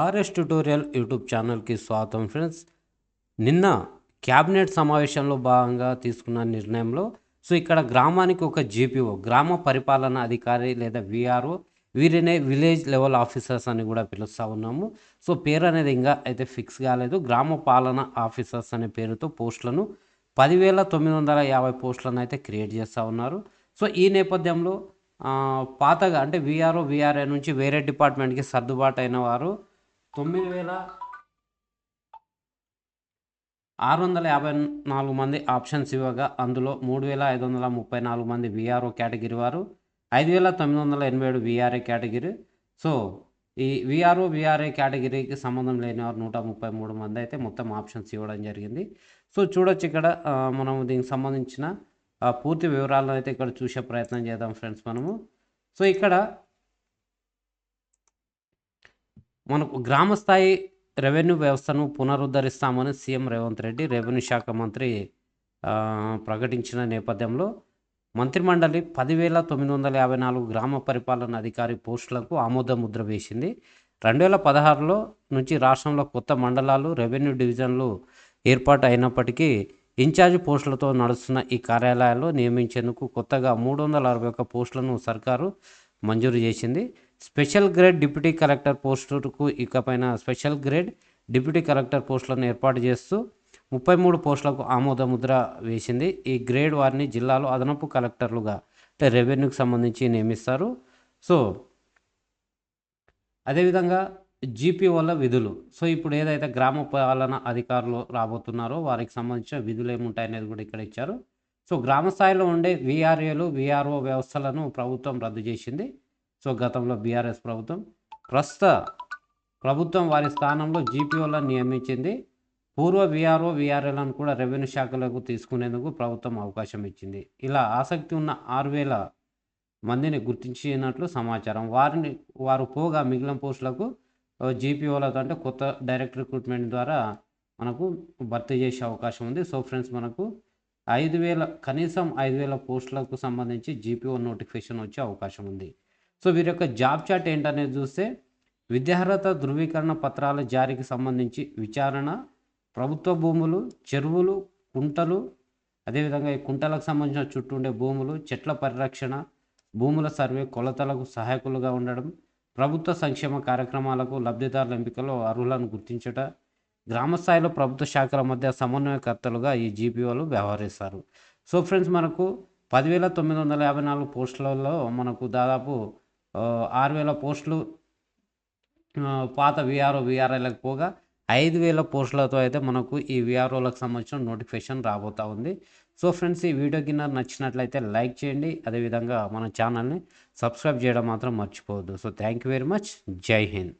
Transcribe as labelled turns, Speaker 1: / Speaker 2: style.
Speaker 1: RS tutorial YouTube ఛానల్కి స్వాగతం friends. నిన్న క్యాబినెట్ సమావేశంలో భాగంగా తీసుకున్న నిర్ణయంలో సో ఇక్కడ గ్రామానికి ఒక జీపీఓ గ్రామ పరిపాలన అధికారి లేదా విఆర్ఓ వీరినే విలేజ్ లెవెల్ ఆఫీసర్స్ అని కూడా పిలుస్తూ ఉన్నాము. సో పేరు అనేది ఇంకా అయితే ఫిక్స్ కాలేదు. గ్రామ పాలన ఆఫీసర్స్ అనే పేరుతో పోస్టులను పదివేల తొమ్మిది వందల యాభై పోస్టులను అయితే క్రియేట్ చేస్తూ ఉన్నారు. సో ఈ నేపథ్యంలో పాతగా అంటే విఆర్ఓ విఆర్ఐ నుంచి వేరే డిపార్ట్మెంట్కి సర్దుబాటు అయిన వారు తొమ్మిది వేల ఆరు వందల యాభై నాలుగు మంది ఆప్షన్స్ ఇవ్వగా అందులో మూడు వేల ఐదు వందల ముప్పై నాలుగు మంది విఆర్ఓ కేటగిరీ వారు ఐదు వేల తొమ్మిది వందల ఎనభై ఏడు విఆర్ఏ కేటగిరీ. సో ఈ విఆర్ఓ విఆర్ఏ కేటగిరీకి సంబంధం లేని వారు నూట ముప్పై మూడు మంది అయితే మొత్తం ఆప్షన్స్ ఇవ్వడం జరిగింది. సో చూడొచ్చు ఇక్కడ మనం దీనికి సంబంధించిన పూర్తి వివరాలను అయితే ఇక్కడ చూసే ప్రయత్నం చేద్దాం ఫ్రెండ్స్ మనము. సో ఇక్కడ మనకు గ్రామ స్థాయి రెవెన్యూ వ్యవస్థను పునరుద్ధరిస్తామని సీఎం రేవంత్ రెడ్డి రెవెన్యూ శాఖ మంత్రి ప్రకటించిన నేపథ్యంలో మంత్రిమండలి పదివేల తొమ్మిది వందల యాభై నాలుగు గ్రామ పరిపాలన అధికారి పోస్టులకు ఆమోద ముద్ర వేసింది. రెండు వేల పదహారులో నుంచి రాష్ట్రంలో కొత్త మండలాలు రెవెన్యూ డివిజన్లు ఏర్పాటు అయినప్పటికీ ఇన్ఛార్జ్ పోస్టులతో నడుస్తున్న ఈ కార్యాలయాల్లో నియమించేందుకు కొత్తగా మూడు వందల అరవై ఒక్క పోస్టులను సర్కారు మంజూరు చేసింది. స్పెషల్ గ్రేడ్ డిప్యూటీ కలెక్టర్ పోస్టుకు ఇకపైన స్పెషల్ గ్రేడ్ డిప్యూటీ కలెక్టర్ పోస్టులను ఏర్పాటు చేస్తూ ముప్పై మూడు పోస్టులకు ఆమోద ముద్ర వేసింది. ఈ గ్రేడ్ వారిని జిల్లాలో అదనపు కలెక్టర్లుగా అంటే రెవెన్యూకి సంబంధించి నియమిస్తారు. సో అదేవిధంగా జీపీఓల విధులు. సో ఇప్పుడు ఏదైతే గ్రామ పాలన అధికారులు రాబోతున్నారో వారికి సంబంధించిన విధులు ఏముంటాయనేది కూడా ఇక్కడ ఇచ్చారు. సో గ్రామ స్థాయిలో ఉండే విఆర్ఏలు విఆర్ఓ వ్యవస్థలను ప్రభుత్వం రద్దు చేసింది. సో గతంలో బీఆర్ఎస్ ప్రభుత్వం ప్రస్తుత ప్రభుత్వం వారి స్థానంలో జీపీఓలను నియమించింది. పూర్వ విఆర్ఓ విఆర్ఏలను కూడా రెవెన్యూ శాఖలకు తీసుకునేందుకు ప్రభుత్వం అవకాశం ఇచ్చింది. ఇలా ఆసక్తి ఉన్న ఆరు వేల మందిని గుర్తించినట్లు సమాచారం. వారిని వారు పోగా మిగిలిన పోస్టులకు జీపీఓలతో అంటే కొత్త డైరెక్ట్ రిక్రూట్మెంట్ ద్వారా మనకు భర్తీ చేసే అవకాశం ఉంది. సో ఫ్రెండ్స్ మనకు ఐదు వేల కనీసం ఐదు వేల పోస్టులకు సంబంధించి జీపీఓ నోటిఫికేషన్ వచ్చే అవకాశం ఉంది. సో వీరి యొక్క జాబ్ చాట్ ఏంటనేది చూస్తే విద్యార్హత ధృవీకరణ పత్రాల జారీకి సంబంధించి విచారణ ప్రభుత్వ భూములు చెరువులు కుంటలు అదేవిధంగా ఈ కుంటలకు సంబంధించిన చుట్టూ ఉండే భూములు చెట్ల పరిరక్షణ భూముల సర్వే కొలతలకు సహాయకులుగా ఉండడం ప్రభుత్వ సంక్షేమ కార్యక్రమాలకు లబ్ధిదారుల ఎంపికలో అర్హులను గుర్తించట గ్రామ స్థాయిలో ప్రభుత్వ శాఖల మధ్య సమన్వయకర్తలుగా ఈ జీపీఓలు వ్యవహరిస్తారు. సో ఫ్రెండ్స్ మనకు పదివేల తొమ్మిది వందల యాభై నాలుగు పోస్టులలో మనకు దాదాపు ఆరు వేల పోస్టులు పాత విఆర్ఓ విఆర్ఐలకు పోగా ఐదు వేల పోస్టులతో అయితే మనకు ఈ విఆర్ఓలకు సంబంధించిన నోటిఫికేషన్ రాబోతా ఉంది. సో ఫ్రెండ్స్ ఈ వీడియో కింద నచ్చినట్లయితే లైక్ చేయండి. అదేవిధంగా మన ఛానల్ని సబ్స్క్రైబ్ చేయడం మాత్రం మర్చిపోవద్దు. So thank you very much. జై హింద్.